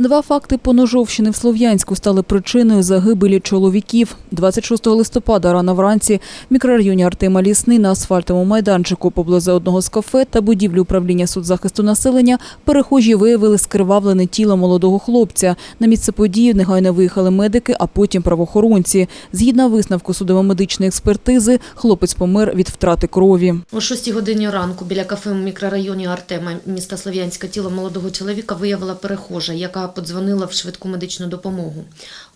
Два факти поножовщини в Слов'янську стали причиною загибелі чоловіків. 26 листопада рано вранці в мікрорайоні Артема Лісний на асфальтовому майданчику поблизу одного з кафе та будівлі управління соцзахисту населення перехожі виявили скривавлене тіло молодого хлопця. На місце події негайно виїхали медики, а потім правоохоронці. Згідно висновку судово-медичної експертизи, хлопець помер від втрати крові. О 6 годині ранку біля кафе в мікрорайоні Артема міста Слов'янська тіло молодого чоловіка виявила перехожа, яка подзвонила в швидку медичну допомогу.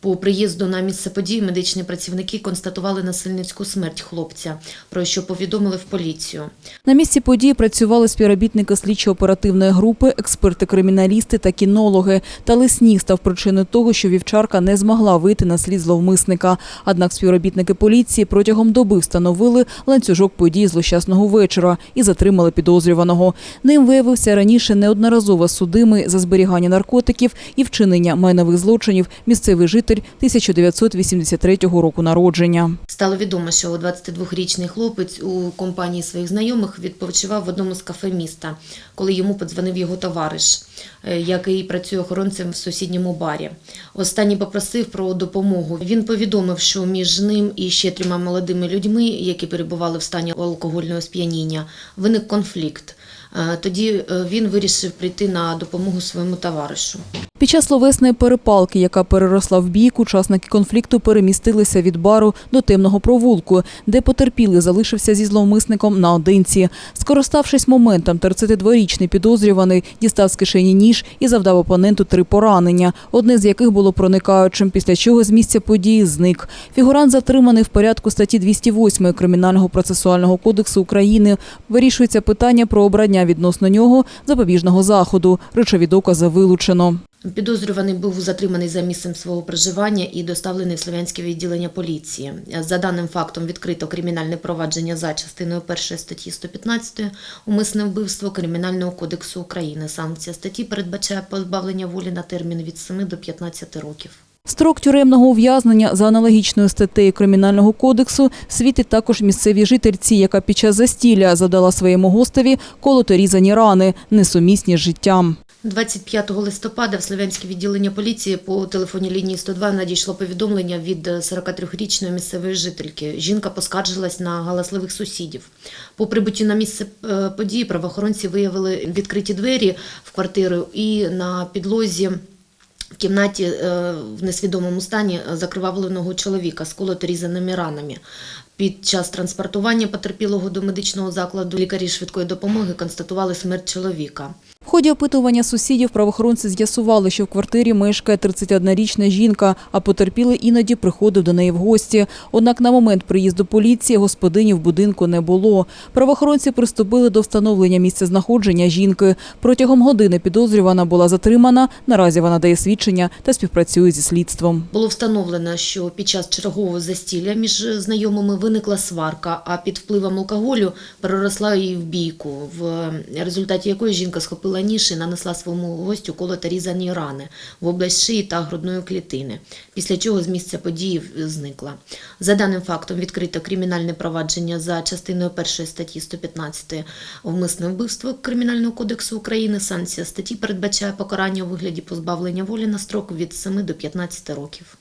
По приїзду на місце події медичні працівники констатували насильницьку смерть хлопця, про що повідомили в поліцію. На місці події працювали співробітники слідчо-оперативної групи, експерти-криміналісти та кінологи. Та лисніг став причиною того, що вівчарка не змогла вийти на слід зловмисника. Однак співробітники поліції протягом доби встановили ланцюжок подій злощасного вечора і затримали підозрюваного. Ним виявився раніше неодноразово судимий за зберігання наркотиків і вчинення майнових злочинів місцевий житель 1983 року народження. Стало відомо, що 22-річний хлопець у компанії своїх знайомих відпочивав в одному з кафе міста, коли йому подзвонив його товариш, е, який працює охоронцем в сусідньому барі. Останній попросив про допомогу. Він повідомив, що між ним і ще трьома молодими людьми, які перебували в стані алкогольного сп'яніння, виник конфлікт. Е, Тоді е, він вирішив прийти на допомогу своєму товаришу. Під час словесної перепалки, яка переросла в бійку, учасники конфлікту перемістилися від бару до темного провулку, де потерпілий залишився зі зловмисником наодинці. Скориставшись моментом, 32-річний підозрюваний дістав з кишені ніж і завдав опоненту три поранення, одне з яких було проникаючим, після чого з місця події зник. Фігурант затриманий в порядку статті 208 Кримінального процесуального кодексу України. Вирішується питання про обрання відносно нього запобіжного заходу. Речові докази вилучено. Підозрюваний був затриманий за місцем свого проживання і доставлений в Слов'янське відділення поліції. За даним фактом відкрито кримінальне провадження за частиною 1 статті 115 умисне вбивство Кримінального кодексу України. Санкція статті передбачає позбавлення волі на термін від 7 до 15 років. Строк тюремного ув'язнення за аналогічною статтею Кримінального кодексу світить також місцевій жительці, яка під час застілля задала своєму гостеві колото-різані рани, несумісні з життям. 25 листопада в Слов'янське відділення поліції по телефонній лінії 102 надійшло повідомлення від 43-річної місцевої жительки. Жінка поскаржилась на галасливих сусідів. По прибуттю на місце е, події правоохоронці виявили відкриті двері в квартиру і на підлозі. В кімнаті е, в несвідомому стані закривавленого чоловіка з колото-різаними ранами. Під час транспортування потерпілого до медичного закладу лікарі швидкої допомоги констатували смерть чоловіка. В ході опитування сусідів правоохоронці з'ясували, що в квартирі мешкає 31-річна жінка, а потерпілий іноді приходив до неї в гості. Однак на момент приїзду поліції господині в будинку не було. Правоохоронці приступили до встановлення місця знаходження жінки. Протягом години підозрювана була затримана. Наразі вона дає свідчення та співпрацює зі слідством. Було встановлено, що під час чергового застілля між знайомими виникла сварка, а під впливом алкоголю переросла її в бійку, в результаті якої жінка схопила ніж і нанесла своєму гостю коло та різані рани в область шиї та грудної клітини, після чого з місця події зникла. За даним фактом відкрито кримінальне провадження за частиною 1 статті 115 вмисне вбивство Кримінального кодексу України. Санкція статті передбачає покарання у вигляді позбавлення волі на строк від 7 до 15 років.